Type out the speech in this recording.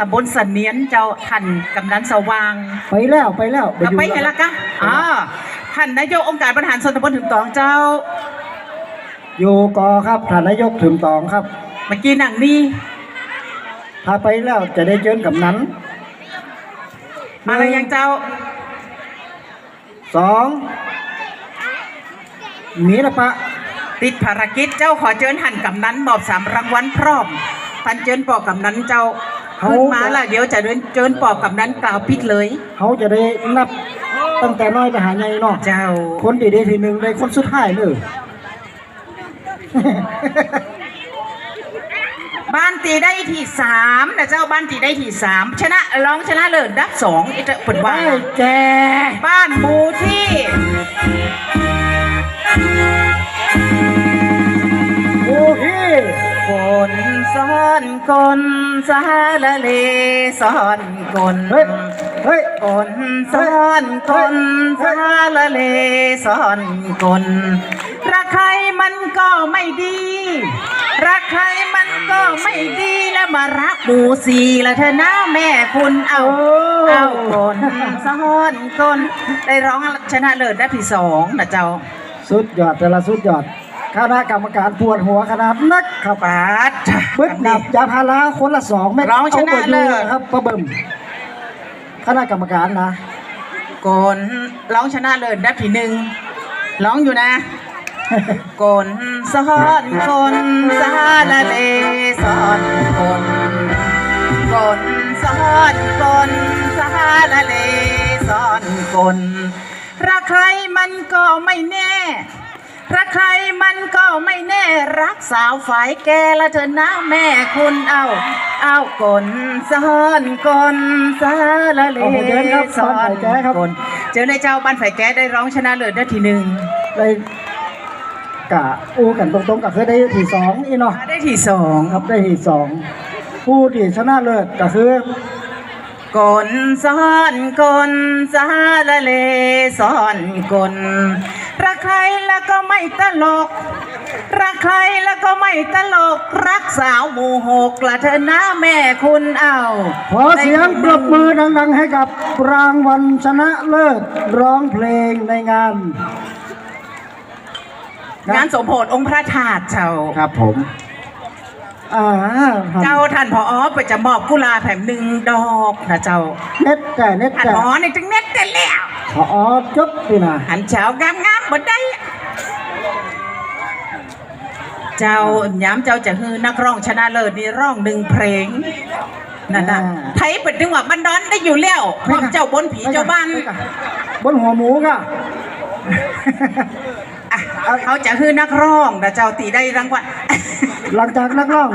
ตำบลสันเนียนเจ้าท่านกำนันสว่างไปแล้วไปแล้วกลับไปอยู่เห็นละกะอ่าท่านนายกองค์การบริหารส่วนตำบลถึงตองเจ้า อยู่กอครับท่านนายกถึงตองครับเมื่อกี้หนังนี่ถ้าไปแล้วจะได้เจอกับนั้นมาแล้วยังเจ้าสองมีละปะติดภารกิจเจ้าขอเชิญท่านกำนันมอบสามรางวัลพร้อมท่านเชิญปอกกำนันเจ้า ขึ้นมาแล้วเดี๋ยวจะเดินเชิญปอกกำนันกล่าวพิดเลย เขาจะได้นับตั้งแต่น้อยไปหาใหญ่เนาะเจ้าคนดีๆทีหนึ่งได้คนสุดท้ายเลยบ้านตีได้ที่สามนะเจ้าบ้านตีได้ที่สามชนะรองชนะเลิศดับสองไอ้เจ้าเปิดว่าได้แกบ้านหมู่ที่ อนคนสาละเลซ้อนคนเฮ้ยเฮ้ยคนซ้อนคนสาละเลซ้อนคนรักใครมันก็ไม่ดี รักใครมันก็ไม่ดีแล้วมารักหมู่สี่ละเธอนะแม่คุณเอาเอาคนซ้อนคนได้ร้องชนะเลิศได้ที่สองนะเจ้า สุดยอดแต่ละสุดยอด คณะกรรมการปวดหัวขนาดนักครับปาดบึดนับยาพาราคนละสองเม็ดร้องชนะอาไปเลิดูศครับประเบิ่มคณะกรรมการนะกนร้องชนะเลิศได้ที่หนึ่งร้องอยู่นะกนซ้อนคนซาละเลซ้อนคนกนซ้อนคนซาละเลซ้อนคนรักใครมันก็ไม่แน่ รักใครมันก็ไม่แน่รักสาวฝ่ายแกละเธอนะแม่คุณเอาเอากนซ้อนกนซาละเลโอ้โหเจอครับซ้อนบ้านฝ่ายแก้ครับกนเจอในเจ้าบ้านฝ่ายแกได้ร้องชนะเลิศได้ทีหนึ่งได้กะอูกันตรงๆกับเคยได้ที่สองอีเนาะได้ที่สองครับได้ที่สองผู้ที่ชนะเลิศก็คือกนซ้อนกนซาละเลซ้อนกน รักใครแล้วก็ไม่ตลก รักใครแล้วก็ไม่ตลก รักสาวหมู่หกละเธอนะแม่คุณเอาขอเสียงปรบมือดังๆให้กับรางวัลชนะเลิศร้องเพลงในงาน งานสมโภชองค์พระธาตุเจ้าครับผมอ่าครับเจ้าท่านพอไปจะมอบกุหลาบแผ่นหนึ่งดอกนะเจ้าเน็ตแต่เน็ตท่านแต่พอในจึงเน็ตกันแล้ว ขอจบพี่นะหันเช้างามงามๆบนได้ เจ้าย้ำเจ้าจะฮือนักร้องชนะเลิศนี่ร้องหนึ่งเพลงนั่นน่ะไทยเป็นจังหวะบันดอนได้อยู่แล้วพร้อมเจ้าบนผีเจ้าบ้านบนหัวหมูก็อะเขาจะฮือนักร้องนะเจ้าตีได้รางวัลหลังจากนักร้อง